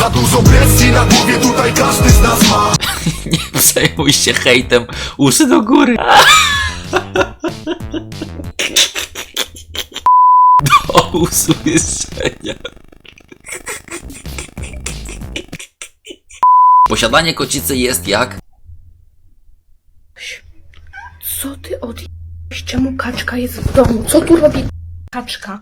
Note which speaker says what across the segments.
Speaker 1: Za dużo presji na głowie tutaj każdy z nas ma
Speaker 2: Nie przejmuj się hejtem, uszy do góry. Do usłyszenia. Posiadanie kocicy jest jak?
Speaker 3: Co ty od... Czemu kaczka jest w domu? Co tu robi kaczka?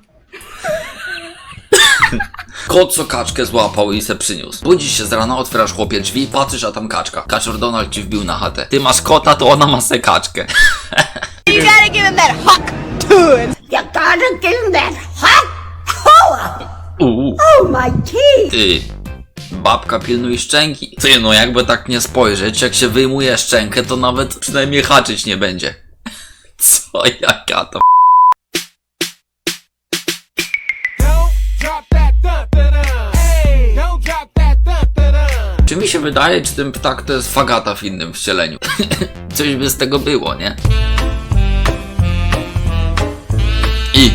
Speaker 2: Kot co kaczkę złapał i se przyniósł. Budzisz się z rana, otwierasz chłopie drzwi, patrzysz, a tam kaczka. Kaczor Donald ci wbił na chatę. Ty masz kota, to ona ma se kaczkę.
Speaker 4: You gotta give him that hawk tunes. You gotta give him that hawk.
Speaker 2: Uuu.
Speaker 4: Oh my teeth.
Speaker 2: Ty. Babka pilnuj szczęki. Ty, no jakby tak nie spojrzeć, jak się wyjmuje szczękę, to nawet przynajmniej haczyć nie będzie. Co jaka to Czy mi się wydaje, czy ten ptak to jest fagata w innym wcieleniu? Coś by z tego było, nie? I...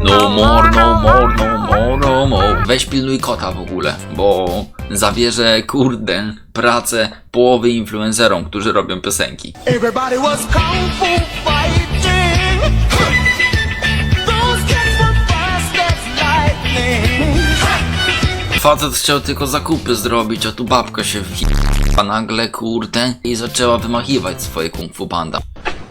Speaker 2: No more, no more, no more, no more. Weź pilnuj kota w ogóle, bo zawierzę, kurde, pracę połowy influencerom, którzy robią piosenki.
Speaker 5: Everybody was kung fu fighting. Those were fast as lightning.
Speaker 2: Facet chciał tylko zakupy zrobić, a tu babka się whi***a nagle, kurde, i zaczęła wymachiwać swoje kung fu panda.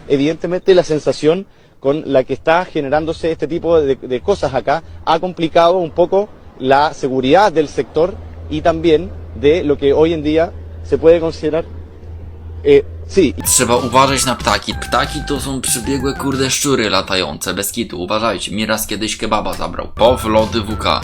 Speaker 6: evidentemente la sensación con la que está generándose este tipo de, de cosas acá ha complicado un poco la seguridad del sector y también de lo que hoy en día se puede considerar, eh, sí,
Speaker 2: Trzeba uważać na ptaki. Ptaki to są przybiegłe kurde szczury latające, bez kitu, uważajcie. Mi raz kiedyś kebaba zabrał. Pow lody WK.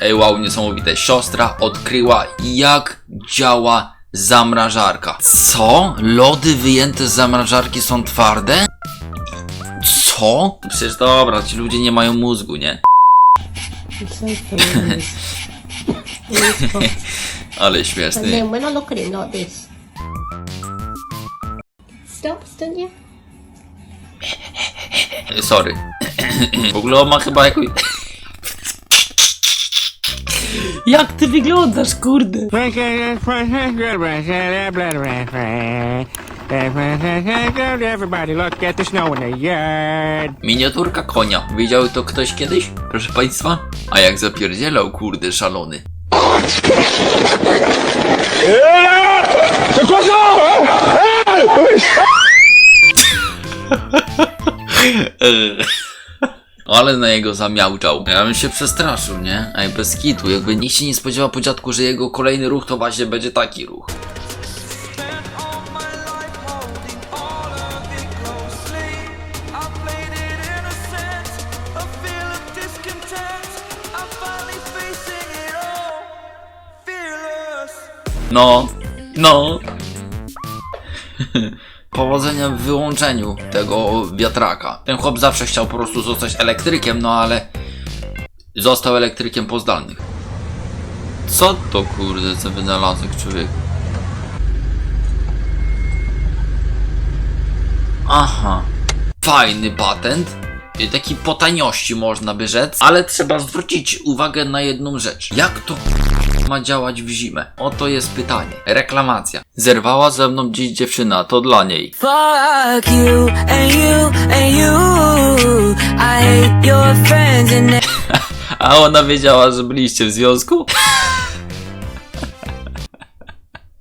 Speaker 2: Ej, wow, niesamowite. Siostra odkryła, jak działa zamrażarka. Co? Lody wyjęte z zamrażarki są twarde? Co? Przecież dobra, ci ludzie nie mają mózgu, nie? Ale śmieszny.
Speaker 7: We're not looking at this. Stop?
Speaker 2: Sorry. W ogóle on ma chyba jakąś... Jak ty wyglądasz, kurde?
Speaker 5: Everybody look at the snow in the yard.
Speaker 2: Miniaturka konia. Widział to ktoś kiedyś? Proszę państwa? A jak zapierdzielał, kurde, szalony. Ale na jego zamiałczał. Ja bym się przestraszył, nie? Ej, bez kitu. Jakby nikt się nie spodziewał po dziadku, że jego kolejny ruch to właśnie będzie taki ruch. No, no. Powodzenia w wyłączeniu tego wiatraka. Ten chłop zawsze chciał po prostu zostać elektrykiem, no ale został elektrykiem po zdalnych. Co to kurde za wynalazek człowiek? Aha. Fajny patent. Taki po taniości można by rzec, ale trzeba zwrócić uwagę na jedną rzecz. Jak to ma działać w zimę? Oto jest pytanie. Reklamacja. Zerwała ze mną dziś dziewczyna, to dla niej.
Speaker 8: Fuck you and you and you. I hate your friends and
Speaker 2: A ona wiedziała, że byliście w związku?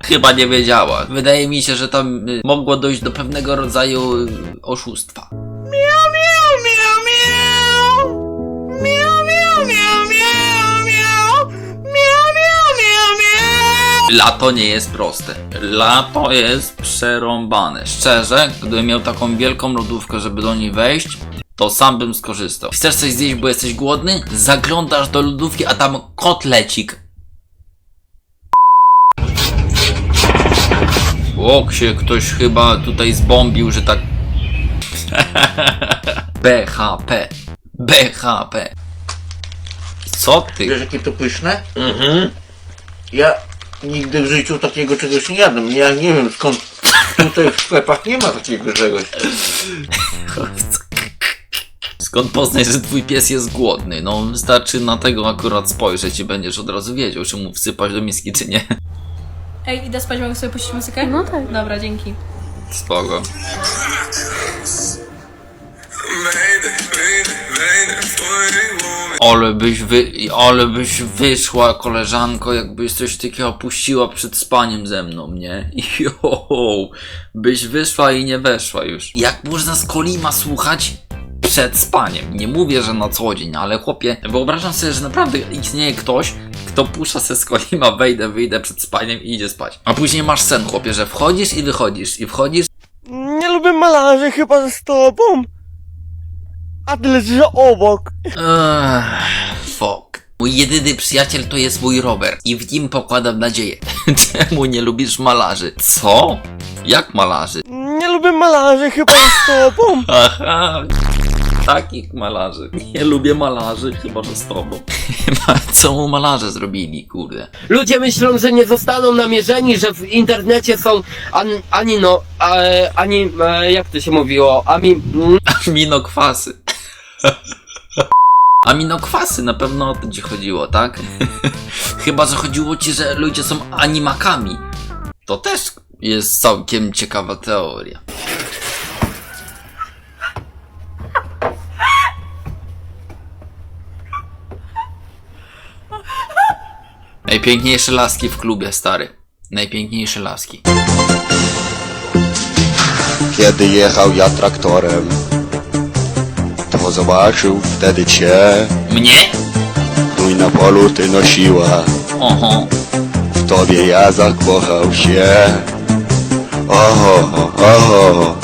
Speaker 2: Chyba nie wiedziała. Wydaje mi się, że tam y, mogło dojść do pewnego rodzaju y, oszustwa. Lato nie jest proste. Lato jest przerąbane. Szczerze, gdybym miał taką wielką lodówkę, żeby do niej wejść, to sam bym skorzystał. Chcesz coś zjeść, bo jesteś głodny? Zaglądasz do lodówki, a tam kotlecik. Łok się ktoś chyba tutaj zbombił, że tak... BHP. BHP. Co ty?
Speaker 9: Wiesz jakie to pyszne? Mhm. Ja nigdy w życiu takiego czegoś nie jadłem. Ja nie wiem skąd Tutaj w sklepach nie ma takiego czegoś.
Speaker 2: Skąd poznać, że twój pies jest głodny? No, wystarczy na tego akurat spojrzeć i będziesz od razu wiedział, czy mu wsypać do miski, czy nie.
Speaker 10: Ej, idę spać, mogę sobie puścić muzykę?
Speaker 3: No tak.
Speaker 10: Dobra, dzięki.
Speaker 2: Spoko. Ale byś wy... Ale byś wyszła, koleżanko, jakbyś coś takiego opuściła przed spaniem ze mną, nie? Jo, byś wyszła i nie weszła już. Jak można z Kolima słuchać przed spaniem? Nie mówię, że na co dzień, ale chłopie, wyobrażam sobie, że naprawdę istnieje ktoś, kto puszcza se z Kolima, wejdę, wyjdę przed spaniem i idzie spać. A później masz sen, chłopie, że wchodzisz i wychodzisz, i wchodzisz
Speaker 9: Nie lubię malarzy chyba z tobą. A ty leżysz obok.
Speaker 2: Fuck. Mój jedyny przyjaciel to jest mój Robert i w nim pokładam nadzieję. Czemu nie lubisz malarzy? Co? Jak malarzy?
Speaker 9: Nie lubię malarzy chyba z tobą.
Speaker 2: Aha, takich malarzy. Nie lubię malarzy, chyba że z tobą. Co mu malarze zrobili, kurde?
Speaker 11: Ludzie myślą, że nie zostaną namierzeni, że w internecie są an, ani no, e, ani, e, jak to się mówiło, ami, mm,
Speaker 2: Aminokwasy. Aminokwasy, na pewno o to ci chodziło, tak? Chyba, że chodziło ci, że ludzie są animakami. To też jest całkiem ciekawa teoria. Najpiękniejsze laski w klubie, stary. Najpiękniejsze laski.
Speaker 1: Kiedy jechał ja traktorem Zobaczył wtedy cię
Speaker 2: Mnie?
Speaker 1: Tój na polu ty nosiła
Speaker 2: Oho.
Speaker 1: W tobie ja zakochał się Oho, oho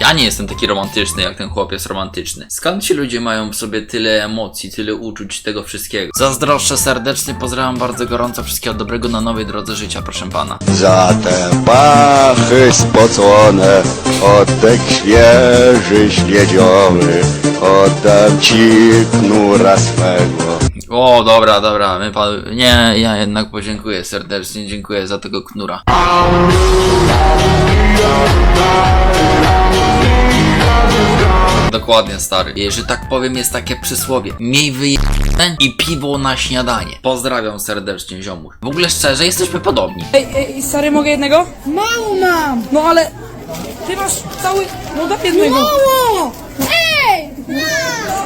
Speaker 2: Ja nie jestem taki romantyczny jak ten chłopiec romantyczny. Skąd ci ludzie mają w sobie tyle emocji, tyle uczuć, tego wszystkiego? Zazdroszczę serdecznie, pozdrawiam bardzo gorąco, wszystkiego dobrego na nowej drodze życia, proszę pana.
Speaker 1: Za te pachy spocone Oddech świeży, śledziowy Oddam ci knura swego
Speaker 2: O, dobra, dobra, my pan... Nie, ja jednak podziękuję serdecznie, dziękuję za tego knura. Dokładnie, stary. Jeżeli tak powiem, jest takie przysłowie. Miej wyjebane i piwo na śniadanie. Pozdrawiam serdecznie, ziomuś. W ogóle szczerze, jesteśmy podobni.
Speaker 10: Ej, ej, stary, mogę jednego? Mało mam! No ale... Ty masz cały... No daj jednego. Mało!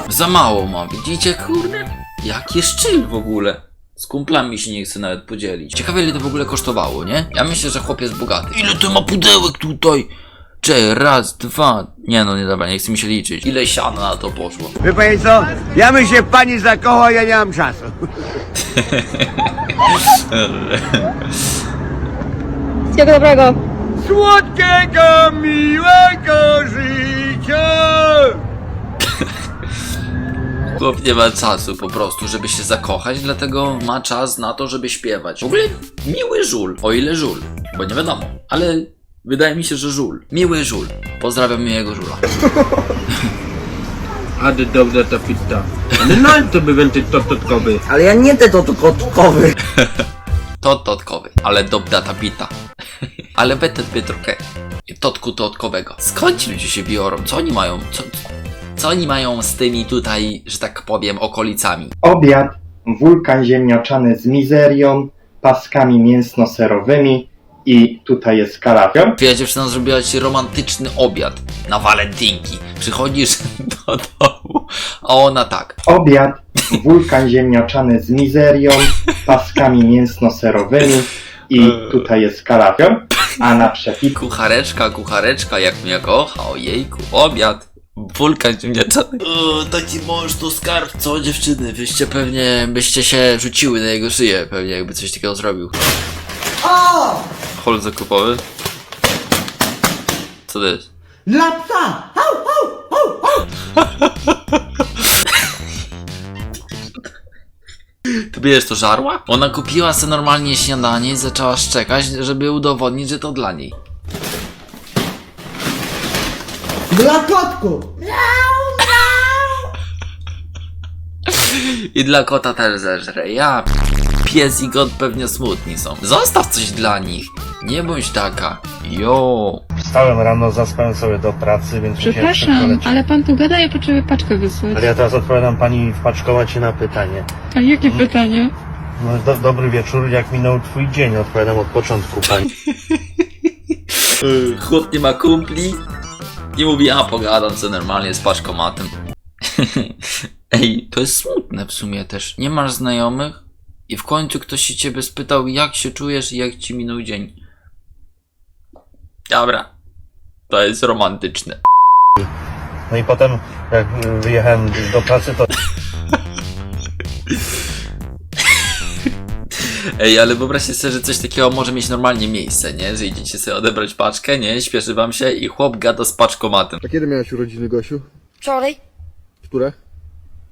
Speaker 2: Za mało ma, widzicie, kurde? Jaki szczyl w ogóle. Z kumplami się nie chce nawet podzielić. Ciekawe ile to w ogóle kosztowało, nie? Ja myślę, że chłopiec bogaty. Ile to ma pudełek tutaj? Czekaj, raz, dwa... Nie no, nie dobra, nie chce mi się liczyć. Ile siana na to poszło?
Speaker 9: Wie pani co? Ja bym się w pani zakochał, ja nie mam czasu.
Speaker 3: Wszystkiego dobrego.
Speaker 9: Słodkiego, miłego życia!
Speaker 2: Chłop nie ma czasu po prostu, żeby się zakochać, dlatego ma czas na to, żeby śpiewać. W ogóle miły żul, o ile żul, bo nie wiadomo, ale wydaje mi się, że żul. Miły żul. Pozdrawiam miłego żula.
Speaker 11: ale dobra ta pizza. Ale no to by będzie tototkowy.
Speaker 9: Ale ja nie te to kotkowy.
Speaker 2: To totkowy, ale dobra ta pita. ale by trochę totku totkowego. Skąd ci ludzie się biorą? Co oni mają? Co, co oni mają z tymi tutaj, że tak powiem, okolicami?
Speaker 6: Obiad, wulkan ziemniaczany z mizerią, paskami mięsno-serowymi i tutaj jest kalafior.
Speaker 2: Twoja dziewczyna zrobiła ci romantyczny obiad na walentynki. Przychodzisz do domu, a ona tak.
Speaker 6: Obiad, wulkan ziemniaczany z mizerią, paskami mięsno-serowymi i tutaj jest kalafior, a na przepis
Speaker 2: Kuchareczka, kuchareczka, jak mnie kocha, ojejku, obiad. Wulkan ziemniaczany. O, taki mąż to skarb, co dziewczyny? Wyście pewnie, byście się rzuciły na jego szyję, pewnie jakby coś takiego zrobił. O! Hol zakupowy? Co to jest?
Speaker 9: Dla psa!
Speaker 2: Ty bierzesz to żarła? Ona kupiła sobie normalnie śniadanie i zaczęła szczekać, żeby udowodnić, że to dla niej.
Speaker 9: Dla kotku!
Speaker 2: I dla kota też zeżre. Ja p- pies i kot pewnie smutni są. Zostaw coś dla nich. Nie bądź taka. Jo.
Speaker 9: Wstałem rano, zaspałem sobie do pracy, więc
Speaker 3: Przepraszam, ale pan tu gada, ja potrzebuję paczkę wysłać.
Speaker 9: Ale ja teraz odpowiadam pani wpaczkować się na pytanie.
Speaker 3: A jakie pytanie?
Speaker 9: No, do, dobry wieczór, jak minął twój dzień? Odpowiadam od początku pani.
Speaker 2: Chłop nie ma kumpli. I mówi, a pogadam co normalnie z paczkomatem. Ej, to jest smutne w sumie też. Nie masz znajomych i w końcu ktoś się ciebie spytał, jak się czujesz i jak ci minął dzień. Dobra. To jest romantyczne.
Speaker 9: No i potem, jak wyjechałem do pracy, to
Speaker 2: Ej, ale wyobraźcie sobie, że coś takiego może mieć normalnie miejsce, nie? Że idziecie sobie odebrać paczkę, nie? Śpieszy wam się i chłop gada z paczkomatem.
Speaker 9: A kiedy miałeś urodziny, Gosiu?
Speaker 4: Wczoraj,
Speaker 9: Które?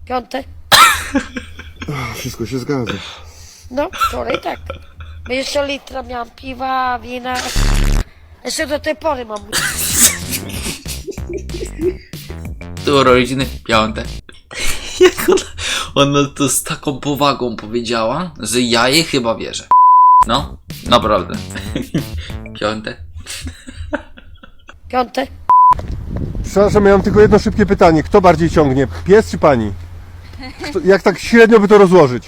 Speaker 4: piąte.
Speaker 9: Wszystko się zgadza.
Speaker 4: No, wczoraj tak. Bo jeszcze litra miałam piwa, wina. Jeszcze do tej pory mam.
Speaker 2: Tu urodziny piąte. Jak ona, ona to z taką powagą powiedziała, że ja jej chyba wierzę. No, naprawdę. Piąte.
Speaker 4: Piąte.
Speaker 9: Przepraszam, ja mam tylko jedno szybkie pytanie. Kto bardziej ciągnie, pies czy pani? Kto, jak tak średnio by to rozłożyć?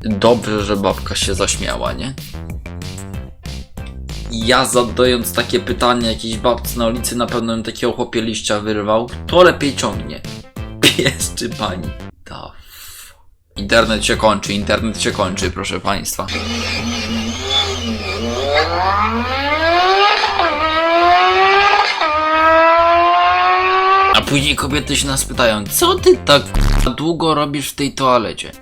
Speaker 2: Dobrze, że babka się zaśmiała, nie? Ja zadając takie pytanie jakiejś babce na ulicy na pewno bym takiego chłopie liścia wyrwał. To lepiej ciągnie. Pies czy pani? Da. f- Internet się kończy, internet się kończy, proszę państwa. Później kobiety się nas pytają, co ty tak długo robisz w tej toalecie?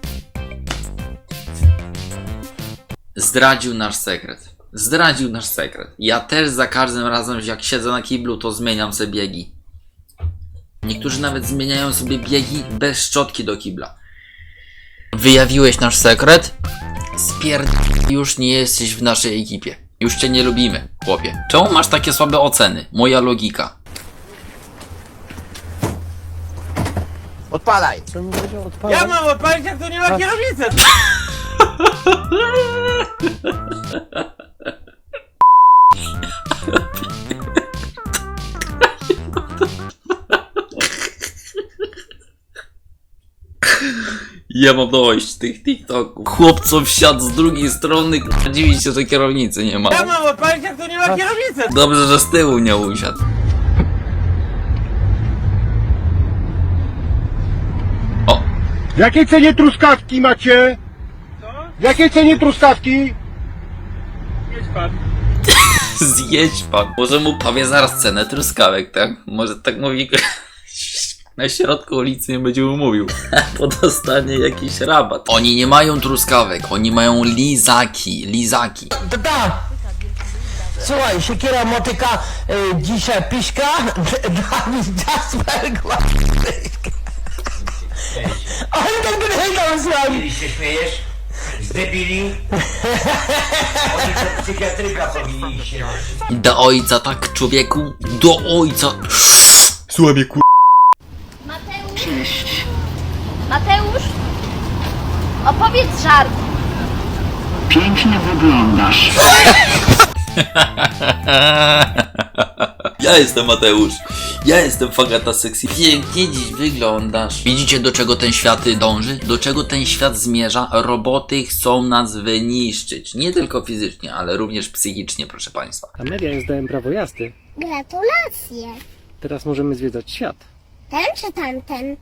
Speaker 2: Zdradził nasz sekret. Zdradził nasz sekret. Ja też za każdym razem, jak siedzę na kiblu, to zmieniam sobie biegi. Niektórzy nawet zmieniają sobie biegi bez szczotki do kibla. Wyjawiłeś nasz sekret? Spierd... Już nie jesteś w naszej ekipie. Już cię nie lubimy, chłopie. Czemu masz takie słabe oceny? Moja logika.
Speaker 11: Odpalaj!
Speaker 10: Ja mam odpalić, jak tu nie ma kierownicy!
Speaker 2: Ja mam dość tych TikToków. Chłopców wsiadł z drugiej strony, k***a, dziwi się, że kierownicy nie ma.
Speaker 10: Ja mam odpalić, jak tu nie ma kierownicy!
Speaker 2: Dobrze, że z tyłu nie usiadł.
Speaker 9: W jakiej cenie truskawki macie? W jakiej cenie truskawki?
Speaker 2: zjedź pan. Może mu powie zaraz cenę truskawek, tak? Może tak mówi na środku ulicy nie będzie mu mówił. Bo dostanie jakiś rabat. Oni nie mają truskawek, oni mają lizaki, lizaki.
Speaker 11: Da! Słuchaj, siekiera motyka y, dzisiaj piśka, Dawid Jasper Ale tak by hejtał słuchaj!
Speaker 12: się śmiejesz? Zdebili? Oni do psychiatryka powinni iść.
Speaker 2: Do ojca, tak człowieku? Do ojca. Słabie kur...
Speaker 7: Mateusz, opowiedz żart.
Speaker 2: Ja jestem Mateusz. Ja jestem Fagata Sexy. Pięknie dziś wyglądasz. Widzicie do czego ten świat dąży? Do czego ten świat zmierza? Roboty chcą nas wyniszczyć. Nie tylko fizycznie, ale również psychicznie, proszę państwa.
Speaker 9: Amelia, zdałem prawo jazdy.
Speaker 7: Gratulacje.
Speaker 9: Teraz możemy zwiedzać świat.
Speaker 7: Ten czy tamten?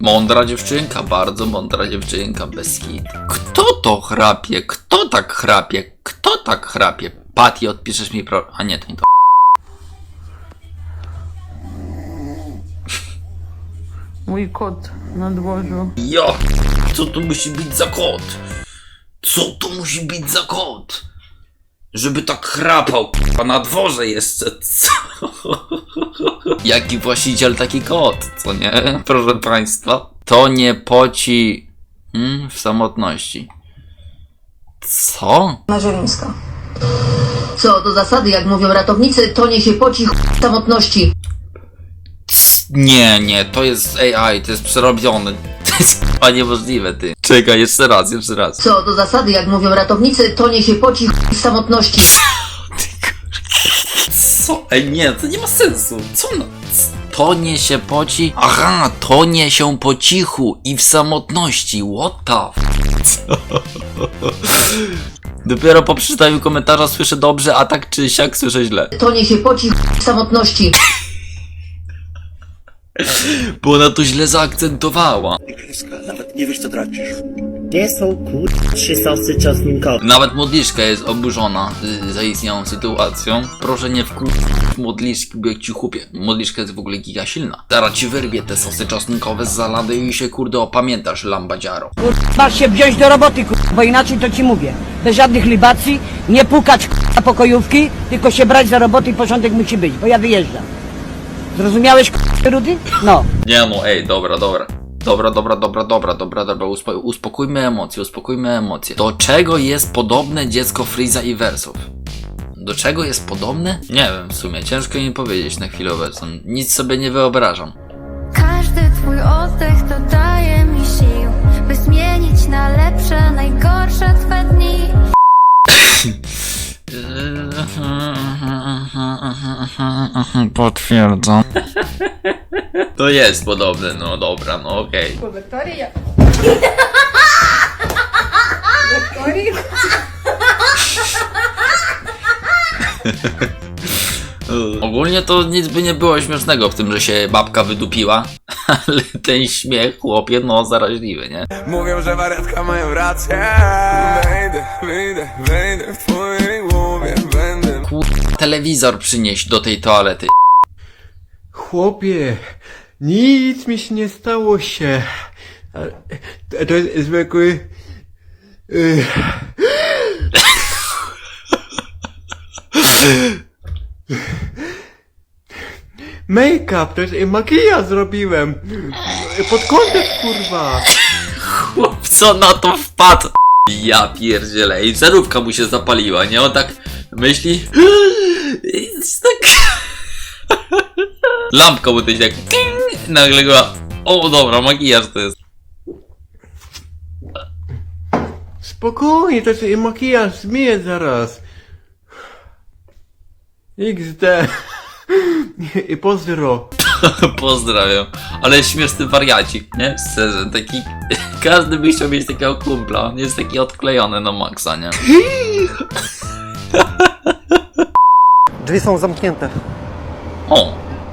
Speaker 2: Mądra dziewczynka, bardzo mądra dziewczynka, bez kit. Kto to chrapie? Kto tak chrapie? Kto tak chrapie? Patty, odpiszesz mi pro... A nie, to nie to.
Speaker 10: Mój kot na dworzu.
Speaker 2: Jo! Co to musi być za kot? Co to musi być za kot? Żeby tak chrapał, a na dworze jeszcze, co? Jaki właściciel, taki kot, co nie? Proszę państwa. To nie poci... Hmm, w samotności. Co?
Speaker 8: Na Zielińska. Co do zasady, jak mówią ratownicy, to nie się poci ch... samotności.
Speaker 2: Nie, nie, to jest AI, to jest przerobione. jest chyba niemożliwe, ty. Czekaj, jeszcze raz, jeszcze raz.
Speaker 4: Co do zasady, jak mówią ratownicy, tonie się poci w samotności.
Speaker 2: Co? Ej, nie, to nie ma sensu. Co no? Tonie się poci. Aha, tonie się po cichu i w samotności. What the f... Co? Dopiero po przeczytaniu komentarza słyszę dobrze, a tak czy siak słyszę źle.
Speaker 4: Tonie się poci w samotności.
Speaker 2: Bo ona to źle zaakcentowała.
Speaker 12: Nawet nie wiesz co tracisz. Gdzie są kur... trzy sosy czosnkowe?
Speaker 2: Nawet modliszka jest oburzona y, zaistniałą sytuacją. Proszę nie wkur... modliszki, bo jak ci chłopie. Modliszka jest w ogóle giga silna. Zaraz ci wyrwie te sosy czosnkowe z zalady i się kurde opamiętasz, lambadziaro.
Speaker 10: Masz się wziąć do roboty, kurwa, bo inaczej to ci mówię. Bez żadnych libacji, nie pukać na pokojówki, tylko się brać za roboty i porządek musi być, bo ja wyjeżdżam. Zrozumiałeś, kurwa, Rudy? No.
Speaker 2: Nie no, ej, dobra, dobra. Dobra, dobra, dobra, dobra, dobra, dobra, uspo uspokójmy emocje, uspokójmy emocje. Do czego jest podobne dziecko Freeza i Versów? Do czego jest podobne? Nie wiem, w sumie, ciężko mi powiedzieć na chwilę obecną. Nic sobie nie wyobrażam.
Speaker 7: Każdy twój oddech dodaje mi sił, by zmienić na lepsze najgorsze twe dni.
Speaker 2: Potwierdzam. To jest podobne, no dobra, no okej.
Speaker 3: Wiktoria.
Speaker 2: Ogólnie to nic by nie było śmiesznego w tym, że się babka wydupiła, ale ten śmiech, chłopie, no zaraźliwy, nie?
Speaker 5: Mówią, że wariatka mają rację. Wejdę, wyjdę, wejdę w będę.
Speaker 2: Telewizor przynieść do tej toalety.
Speaker 9: Chłopie, nic mi się nie stało się. To jest zwykły... y, Make-up, to jest makijaż zrobiłem. Pod kątem, kurwa.
Speaker 2: Chłop, co na to wpadł? Ja pierdzielę. I zerówka mu się zapaliła, nie? On tak myśli... Tak... Lampka mu też jak... ting, Nagle go... O, dobra, makijaż to jest.
Speaker 9: Spokojnie, to jest makijaż, zmyję zaraz. XD. I pozdro.
Speaker 2: Pozdrawiam. Ale śmieszny wariacik, nie? Szczerze, taki... Każdy by chciał mieć takiego kumpla. On jest taki odklejony na maksa, nie?
Speaker 6: Drzwi są zamknięte.
Speaker 2: O!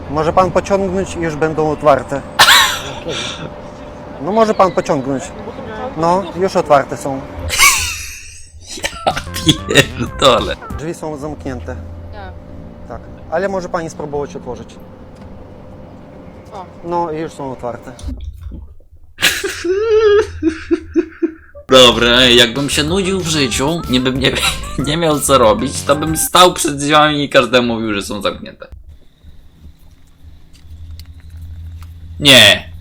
Speaker 6: Może pan pociągnąć i już będą otwarte. No może pan pociągnąć. No, już otwarte są.
Speaker 2: Pierdole.
Speaker 6: Drzwi są zamknięte. Tak. Ale może pani spróbować otworzyć. No i już są otwarte.
Speaker 2: Dobra, jakbym się nudził w życiu, nie bym nie, nie miał co robić, to bym stał przed drzwiami i każdemu mówił, że są zamknięte. Nie.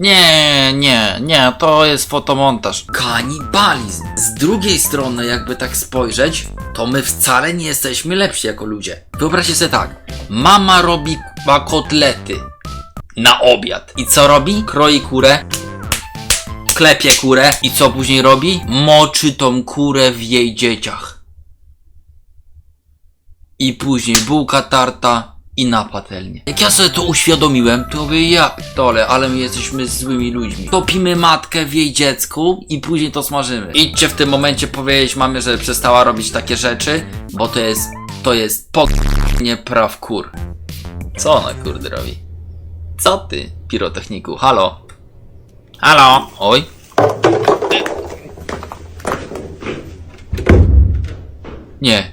Speaker 2: Nie, nie, nie, to jest fotomontaż. Kanibalizm. Z drugiej strony, jakby tak spojrzeć, to my wcale nie jesteśmy lepsi jako ludzie. Wyobraźcie sobie tak. Mama robi kotlety na obiad. I co robi? Kroi kurę, klepie kurę i co później robi? Moczy tą kurę w jej dzieciach. I później bułka tarta i na patelnię. Jak ja sobie to uświadomiłem, to mówię, ja dole, ale my jesteśmy złymi ludźmi. Topimy matkę w jej dziecku i później to smażymy. Idźcie w tym momencie powiedzieć mamie, że przestała robić takie rzeczy, bo to jest, to jest nie praw kur. Co ona kurde robi? Co ty, pirotechniku? Halo? Halo? Oj. Nie.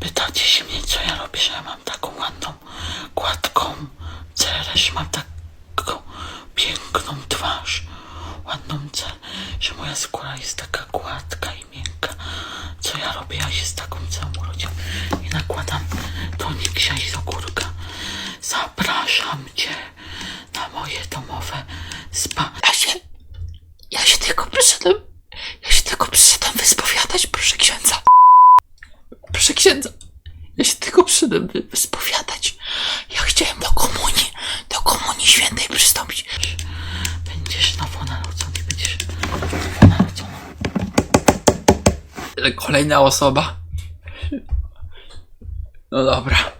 Speaker 10: Pytacie się mnie, co ja robię, że ja mam taką ładną, gładką cerę, że mam taką piękną twarz, ładną cerę, że moja skóra jest taka gładka i miękka. Co ja robię? Ja się z taką całą urodziłam i nakładam dzisiaj z ogórka. Zapraszam Cię na moje domowe spa. Ja się, ja się tylko przyszedłem, ja się tylko przyszedłem wyspowiadać, proszę księdza.
Speaker 2: Proszę księdza, ja się tylko przyszedłem wyspowiadać. Ja chciałem do komunii, do komunii świętej przystąpić.
Speaker 10: Będziesz nowo narodzony, będziesz nowo.
Speaker 2: Kolejna osoba. No dobra.